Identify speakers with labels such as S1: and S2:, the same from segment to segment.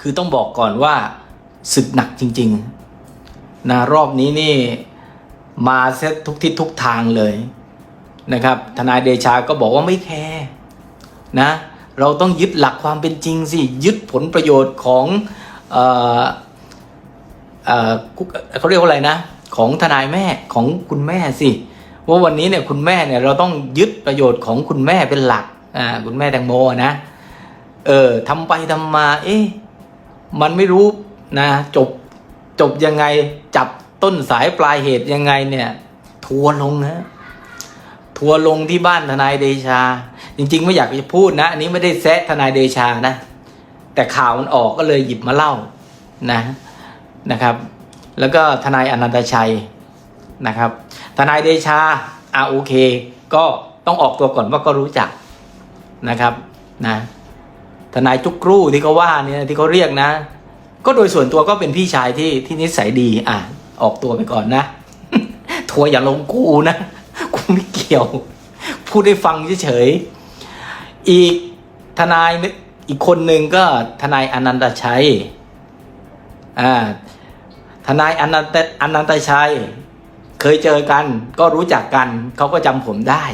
S1: คือต้องบอกก่อนว่าศึกหนักจริงๆนะรอบนี้นี่มาเซตทุกทิศทุกทางเลยนะครับ ทนายเดชาก็บอกว่าไม่แคร์นะ เราต้องยึดหลักความเป็นจริงสิ ยึดผลประโยชน์ของเออเออเขาเรียกว่าอะไรนะ ของทนายแม่ของคุณแม่สิว่าวันนี้เนี่ยคุณแม่เนี่ยเราต้องยึดประโยชน์ของคุณแม่เป็นหลักอ่าคุณแม่แตงโมนะเออทำไปทำมา เอ๊ะ มันไม่รู้นะจบจบยังไงจับต้นสายปลายเหตุยังไงเนี่ย ทัวร์ลงนะทัวร์ลงที่บ้านทนายเดชา จริง ๆ ไม่อยากจะพูดนะอันนี้ไม่ได้แซะทนายเดชานะ แต่ข่าวมันออกก็เลยหยิบมาเล่านะนะครับ แล้วก็ทนายอนันตชัยนะครับ ทนายเดชาอาโอเค ก็ต้องออกตัวก่อนว่าก็รู้จักนะครับนะ ทนายจุกรูที่เขาว่าเนี่ยที่เขาเรียกนะ ก็โดยส่วนตัวก็เป็นพี่ชายที่ที่นิสัยดี อะ ออกตัวไปก่อนนะทัวอย่าลงกูนะกูไม่เกี่ยว พูดให้ฟังเฉยๆอีกทนายอีกคนหนึ่งก็ทนายอนันตชัยอ่าทนายอนันตอนันตชัย เคยเจอกัน ก็รู้จักกันเขาก็จำผมได้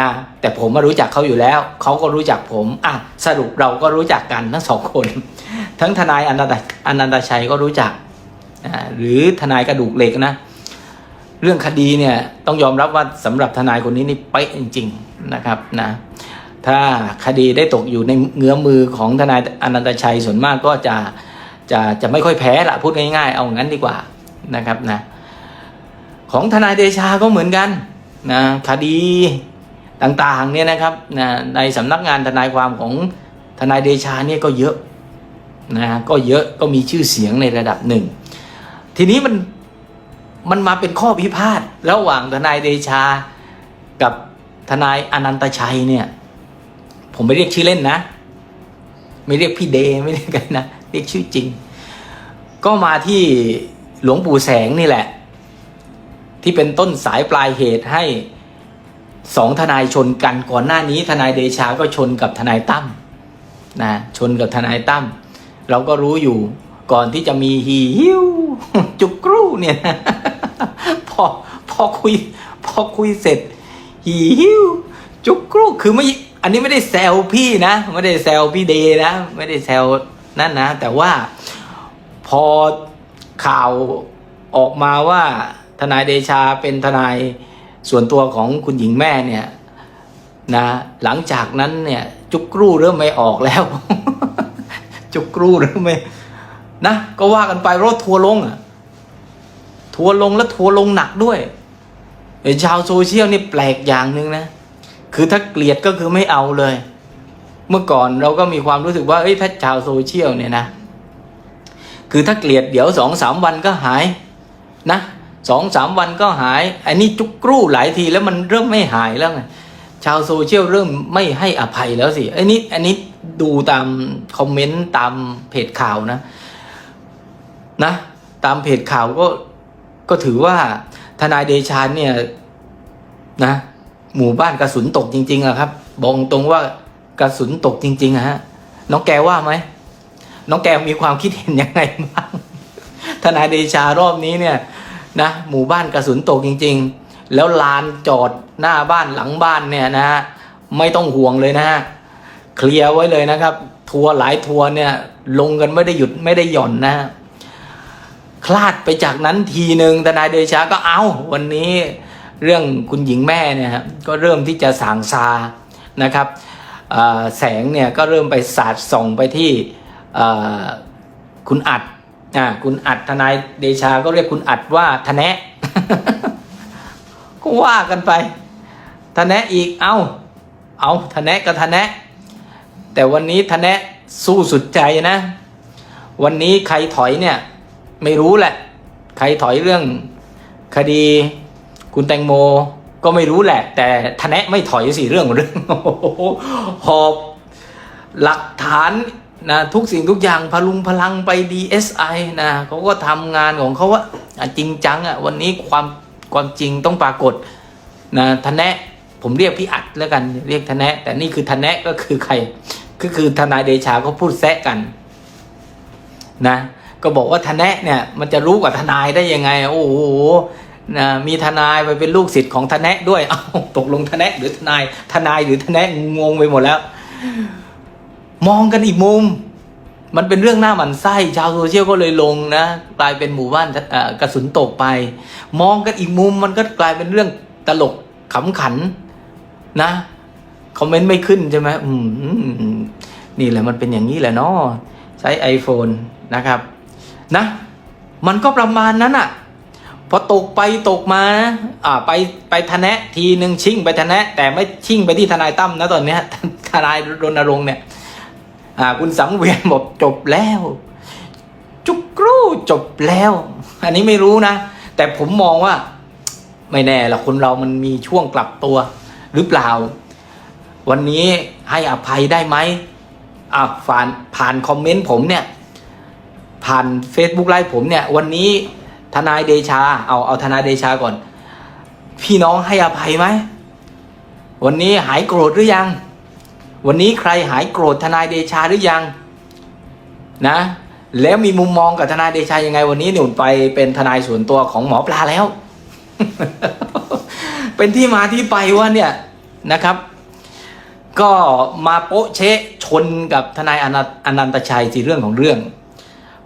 S1: นะแต่ผมมารู้จักเขาอยู่แล้ว เขาก็รู้จักผมอะสรุปเราก็รู้จักกันทั้งสองคน ทั้งทนายอนันตอนันตชัยก็รู้จักหรือทนายกระดูกเหล็กนะ เรื่องคดีเนี่ยต้องยอมรับว่าสำหรับทนายคนนี้นี่เป๊ะจริง ๆนะครับนะถ้าคดีได้ตกอยู่ในเงื้อมือของทนายอนันตชัยส่วนมากก็จะจะจะไม่ค่อยแพ้ละพูดง่ายๆ เอางั้นดีกว่านะครับนะของทนายเดชาก็เหมือนกันนะคดี ต่างๆเนี่ยนะครับนะในสำนักงานทนายความของทนายเดชาเนี่ยก็เยอะนะก็เยอะก็มีชื่อเสียงในระดับหนึ่ง ทีนี้มันมันมาเป็นข้อพิพาทระหว่างทนายเดชา กับทนายอนันตชัยเนี่ยผมไม่เรียกชื่อเล่นนะ ไม่เรียกพี่เดไม่เรียกกันนะเรียกชื่อจริง ก็มาที่หลวงปู่แสงนี่แหละ ที่เป็นต้นสายปลายเหตุให้ สองทนายชนกันก่อนหน้านี้ทนายเดชาก็ชนกับทนายตั้มนะชนกับทนายตั้มเราก็รู้อยู่ก่อนที่จะมีฮีฮิวจุกกรูเนี่ยพอพอคุยพอคุยเสร็จฮีฮิวจุกกรูคือไม่อันนี้ไม่ได้แซวพี่นะไม่ได้แซวพี่เดนะ ไม่ได้แซวนั่นนะ แต่ว่าพอข่าวออกมาว่าทนายเดชาเป็นทนาย ส่วนตัวของคุณหญิงแม่เนี่ยนะหลังจากนั้นเนี่ยจุกกรูเริ่มไม่ออกแล้ว จุกกรูเริ่มไม่นะก็ว่ากันไปรถทัวร์ลงอะทัวร์ลงแล้วทัวร์ลงหนักด้วยไอ้ชาวโซเชียลนี่แปลกอย่างหนึ่งนะ คือถ้าเกลียดก็คือไม่เอาเลย เมื่อก่อนเราก็มีความรู้สึกว่าเอ้ยถ้าชาวโซเชียลเนี่ยนะ คือถ้าเกลียดเดี๋ยวสองสามวันก็หายนะ สองสามวันก็หาย อันนี้จุกกรูหลายทีแล้วมันเริ่มไม่หายแล้วไงชาวโซเชียลเริ่มไม่ให้อภัยแล้วสิอันนี้อันนี้ดูตามคอมเมนต์ตามเพจข่าวนะ นะ ตามเพจข่าวก็ก็ถือว่าทนายเดชาเนี่ยนะ หมู่บ้านกระสุนตกจริงๆอะครับบอกตรงว่ากระสุนตกจริงๆอะฮะน้องแกว่าไหมน้องแกมีความคิดเห็นยังไงบ้างทนายเดชารอบนี้เนี่ย นะหมู่บ้านกระสุนตกจริง ๆ แล้วลานจอดหน้าบ้านหลังบ้านเนี่ยนะฮะไม่ต้องห่วงเลยนะฮะเคลียร์ไว้เลยนะครับ ทัวร์หลายทัวร์เนี่ยลงกันไม่ได้หยุดไม่ได้หย่อนนะฮะคลาดไปจากนั้นทีหนึ่งทนายเดชาก็เอาวันนี้เรื่องคุณหญิงแม่เนี่ยครับก็เริ่มที่จะสางซานะครับแสงเนี่ยก็เริ่มไปสาดส่องไปที่คุณอัด อ่าคุณอัดทนายเดชาก็เรียกคุณอัดว่าทะแนะก็ว่ากันไปทะแนะอีกเอาเอาทะแนะก็ทะแนะแต่วันนี้ทะแนะสู้สุดใจนะ วันนี้ใครถอยเนี่ย ไม่รู้แหละ ใครถอยเรื่องคดีคุณแตงโมก็ไม่รู้แหละ แต่ทะแนะไม่ถอยสิเรื่องเรื่องหอบหลักฐาน นะทุกสิ่งทุกอย่างพลุงพลังไป DSI นะเขาก็ทำงานของเขาว่าจริงจังอะ่ะวันนี้ความความจริงต้องปรากฏนะทะแนะผมเรียกพี่อัดแล้วกันเรียกทะแนะ แต่นี่คือทะแนะก็คือใคร ก็คือทนายเดชาก็พูดแซะกันนะก็บอกว่าทนายเนี่ยมันจะรู้กว่าทนายได้ยังไง โอ้โหนะมีทนายไปเป็นลูกศิษย์ของทนายด้วยเอาตกลงทนายหรือทนายทนายหรือทนายงงไปหมดแล้ว มองกันอีกมุม มันเป็นเรื่องหน้าหมันไส้ชาวโซเชียลก็เลยลงนะกลายเป็นหมู่บ้านกระสุนตกไป มองกันอีกมุมมันก็กลายเป็นเรื่องตลกขำขันนะคอมเมนต์ไม่ขึ้นใช่ไหมอืมนี่แหละมันเป็นอย่างนี้แหละเนาะใช้ iPhone นะครับ นะ มันก็ประมาณนั้นอะพอตกไปตกมาอ่าไปไปทนแนะทีหนึ่งชิ่งไปทนแนะ แต่ไม่ชิ่งไปที่ทนายตั้มนะตอนเนี้ยทนายรณรงค์เนี่ย อ่าคุณสังเวียนบอกจบแล้ว จุกรูจบแล้ว อันนี้ไม่รู้นะ แต่ผมมองว่า ไม่แน่ละคนเรามันมีช่วงกลับตัว หรือเปล่า วันนี้ให้อภัยได้ไหมอ่าผ่านผ่านคอมเมนต์ผมเนี่ย ผ่าน Facebook ไลฟ์ผมเนี่ย วันนี้ทนายเดชา เอาเอาทนายเดชาก่อน พี่น้องให้อภัยไหม วันนี้หายโกรธหรือยัง วันนี้ใครหายโกรธทนายเดชาหรือยังนะ แล้วมีมุมมองกับทนายเดชายังไง วันนี้หนุนไปเป็นทนายส่วนตัวของหมอปลาแล้ว เป็นที่มาที่ไปว่าเนี่ยนะครับ ก็มาโป๊ะเชะชนกับทนายอนันต์อนันตชัยสิเรื่องของเรื่อง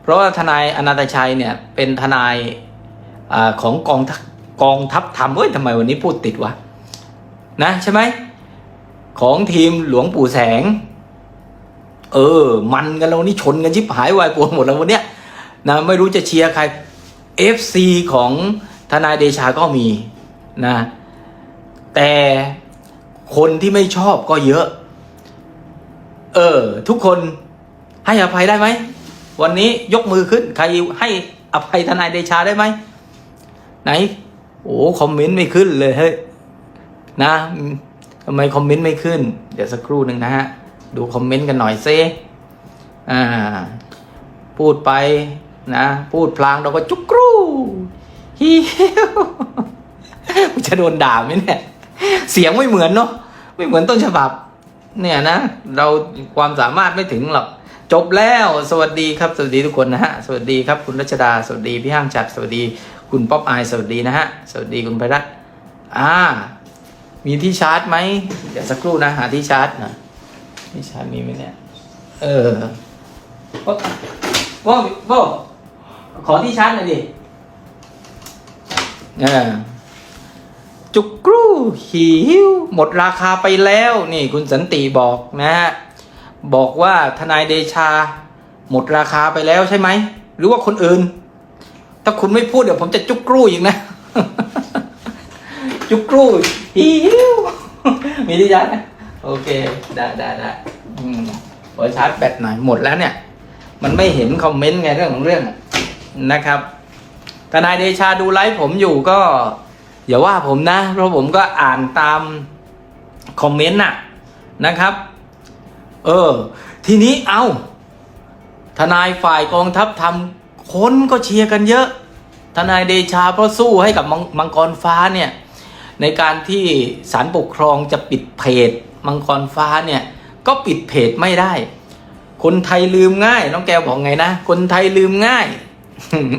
S1: เพราะว่าทนายอนันตชัยเนี่ยเป็นทนายอของกองกองทัพธรรมเฮ้ยทำไมวันนี้พูดติดวะนะใช่ไหม ของทีมหลวงปู่แสง เออ มันกันแล้วนนี้ชนกันชิบหายวายปวดหมดแล้ววันเนี้ยนะไม่รู้จะเชียร์ใคร FC ของทนายเดชาก็มีนะ แต่คนที่ไม่ชอบก็เยอะ เออ ทุกคนให้อภัยได้ไหม วันนี้ยกมือขึ้น ใครให้อภัยทนายเดชาได้ไหม ไหน โอ้คอมเมนต์ไม่ขึ้นเลยเฮ้ยนะ ทำไมคอมเมนต์ไม่ขึ้น เดี๋ยวสักครู่หนึ่งนะฮะ ดูคอมเมนต์กันหน่อยซิอ่า พูดไปนะ พูดพลางเราก็จุกกรูฮิวจะโดนด่าไหมเนี่ย เสียงไม่เหมือนเนาะไม่เหมือนต้นฉบับ เนี่ยนะ เราความสามารถไม่ถึงหรอกจบแล้วสวัสดีครับ สวัสดีทุกคนนะฮะ สวัสดีครับคุณรัชดา สวัสดีพี่ห้างจัดสวัสดีคุณป๊อปอายสวัสดีนะฮะ สวัสดีคุณไพรัตอ่า มีที่ชาร์จไหมเดี๋ยวสักครู่นะหาที่ชาร์จนะที่ชาร์จมีไหมเนี่ย เออโบโบโบขอที่ชาร์จหน่อยดิเออจุกกรูหิวหมดราคาไปแล้ว นี่คุณสันติบอกนะฮะบอกว่าทนายเดชา หมดราคาไปแล้วใช่ไหม หรือว่าคนอื่น ถ้าคุณไม่พูดเดี๋ยวผมจะจุกกรูอีกนะ จุกกรูหิวมีที่ชาร์จไหมโอเค ได้ได้ได้อืมขอชาร์จแบตหน่อยหมดแล้วเนี่ย มันไม่เห็นคอมเมนต์ไงเรื่องของเรื่องนะครับทนายเดชาดูไลฟ์ผมอยู่ก็อย่าว่าผมนะ เพราะผมก็อ่านตามคอมเมนต์น่ะนะครับ เออ ทีนี้เอาทนายฝ่ายกองทัพทำคนก็เชียร์กันเยอะ ทนายเดชาเพราะสู้ให้กับมังมังกรฟ้าเนี่ย ในการที่ศาลปกครองจะปิดเพจมังกรฟ้าเนี่ยก็ปิดเพจไม่ได้ คนไทยลืมง่ายน้องแกบอกไงนะ คนไทยลืมง่าย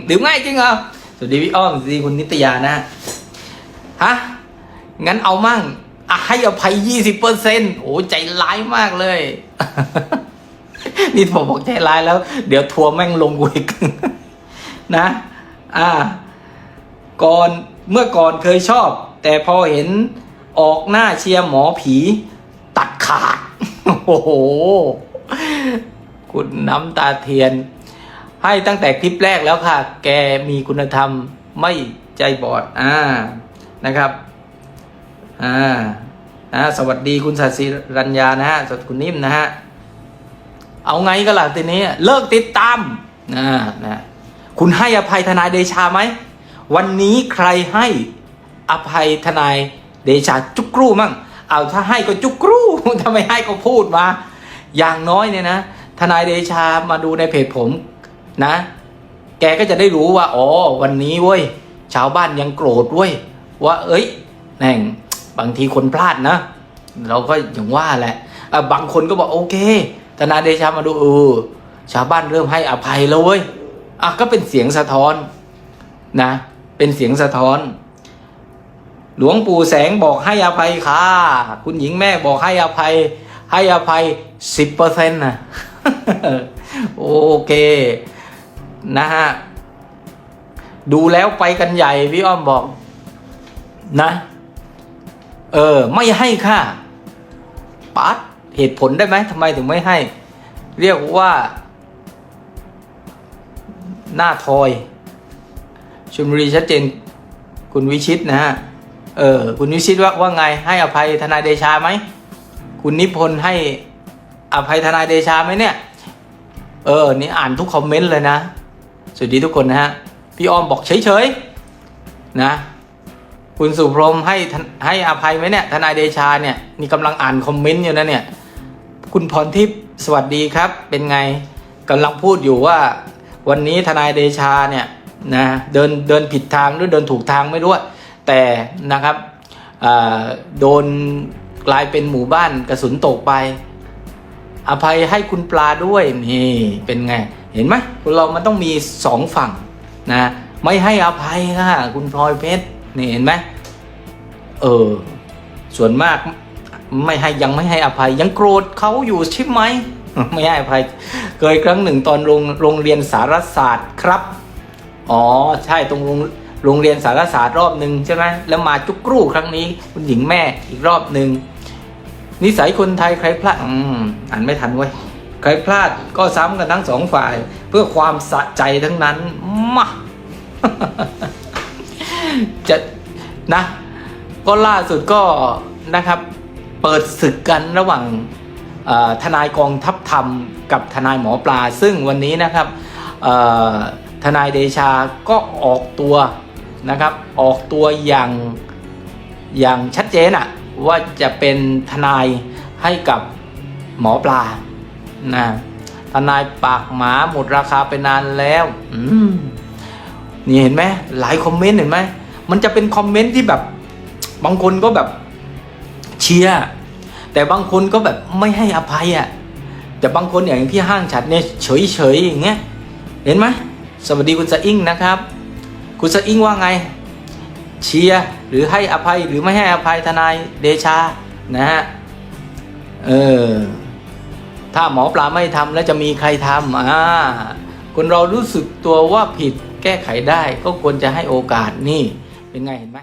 S1: ลืมง่ายจริงเหรอสวัสดีพี่อ้อมสวัสดีคุณนิตยานะฮะงั้นเอามั่งอะให้อภัยยี่สิบเปอร์เซ็นต์โอ้ใจร้ายมากเลย นี่ผมบอกใจร้ายแล้ว เดี๋ยวทัวร์แม่งลงกูอีกนะ อ่า ก่อนเมื่อก่อนเคยชอบ แต่พอเห็นออกหน้าเชียร์หมอผีตัดขาด โอ้โห คุณน้ำตาเทียน ให้ตั้งแต่คลิปแรกแล้วค่ะ แกมีคุณธรรมไม่ใจบอด อ่า นะครับ อ่านะสวัสดีคุณสัตย์ศิรัญญานะฮะ สวัสดีคุณนิ่มนะฮะ เอาไงก็ล่ะทีนี้ เลิกติดตามนะนะ คุณให้อภัยทนายเดชาไหม วันนี้ใครให้ อภัยทนายเดชาจุกกรูมั่งเอาถ้าให้ก็จุกกรูถ้าไม่ให้ก็พูดมา อย่างน้อยเนี่ยนะทนายเดชามาดูในเพจผมนะ แกก็จะได้รู้ว่าอ๋อวันนี้เว้ยชาวบ้านยังโกรธเว้ยว่า เอ้ยแม่งบางทีคนพลาดนะ เราก็อย่างว่าแหละอะบางคนก็บอกโอเคทนายเดชามาดูเออชาวบ้านเริ่มให้อภัยแล้วเว้ยอะก็เป็นเสียงสะท้อนนะ เป็นเสียงสะท้อน หลวงปู่แสงบอกให้อภัยค่ะ คุณหญิงแม่บอกให้อภัย ให้อภัยสิบเปอร์เซ็นต์นะโอเค นะฮะ ดูแล้วไปกันใหญ่พี่อ้อมบอก นะ เออ ไม่ให้ค่ะปัดเหตุผลได้ไหมทำไมถึงไม่ให้ เรียกว่า หน้าทอยชลบุรีชัดเจน คุณวิชิตนะฮะ เออคุณวิชิตว่าว่าไงให้อภัยทนายเดชาไหมคุณนิพนธ์ให้อภัยทนายเดชาไหมเนี่ย เออ นี่อ่านทุกคอมเมนต์เลยนะ สวัสดีทุกคนนะฮะ พี่อ้อมบอกเฉยๆนะ คุณสุพรหมให้ให้อภัยไหมเนี่ย ทนายเดชาเนี่ยนี่กำลังอ่านคอมเมนต์อยู่นะเนี่ย คุณพรทิพย์สวัสดีครับ เป็นไงกำลังพูดอยู่ว่าวันนี้ทนายเดชาเนี่ยนะเดินเดินผิดทางหรือเดินถูกทางไม่รู้ แต่นะครับโดนกลายเป็นหมู่บ้านกระสุนตกไป อภัยให้คุณปลาด้วยนี่เป็นไง เห็นไหมคนเรามันต้องมีสองฝั่งนะไม่ให้อภัยค่ะคุณพลอยเพชรนี่เห็นไหมเออส่วนมากไม่ให้ยังไม่ให้อภัยยังโกรธเขาอยู่ใช่ไหมไม่ให้อภัยเคยครั้งหนึ่งตอนโรงโรงเรียนสารศาสตร์ครับ อ๋อใช่ตรงโรง โรงเรียนสารศาสตร์รอบหนึ่งใช่ไหมแล้วมาจุกกรูครั้งนี้คุณหญิงแม่อีกรอบหนึ่งนิสัยคนไทยใครพลาดอืมอ่านไม่ทันเว้ยใครพลาดก็ซ้ำกันทั้งสองฝ่าย เพื่อความสะใจทั้งนั้นมาจะนะก็ล่าสุดก็นะครับเปิดศึกกันระหว่างทนายกองทัพธรรม กับทนายหมอปลา ซึ่งวันนี้นะครับทนายเดชาก็ออกตัว นะครับ ออกตัวอย่างอย่างชัดเจนอะว่าจะเป็นทนายให้กับหมอปลานะทนายปากหมาหมดราคาไปนานแล้วอืมนี่เห็นไหมหลายคอมเมนต์เห็นไหมมันจะเป็นคอมเมนต์ที่แบบ บางคนก็แบบเชียร์แต่บางคนก็แบบไม่ให้อภัยอะแต่บางคนอย่างพี่ห้างฉัดเนี่ยเฉยเฉยๆอย่างเงี้ยเห็นไหมสวัสดีคุณสะอิงนะครับ คุณสะอิงว่าไง เชียร์หรือให้อภัยหรือไม่ให้อภัยทนายเดชานะฮะเออถ้าหมอปลาไม่ทำแล้วจะมีใครทำอ่าคนเรารู้สึกตัวว่าผิดแก้ไขได้ก็ควรจะให้โอกาสนี่เป็นไงเห็นไหม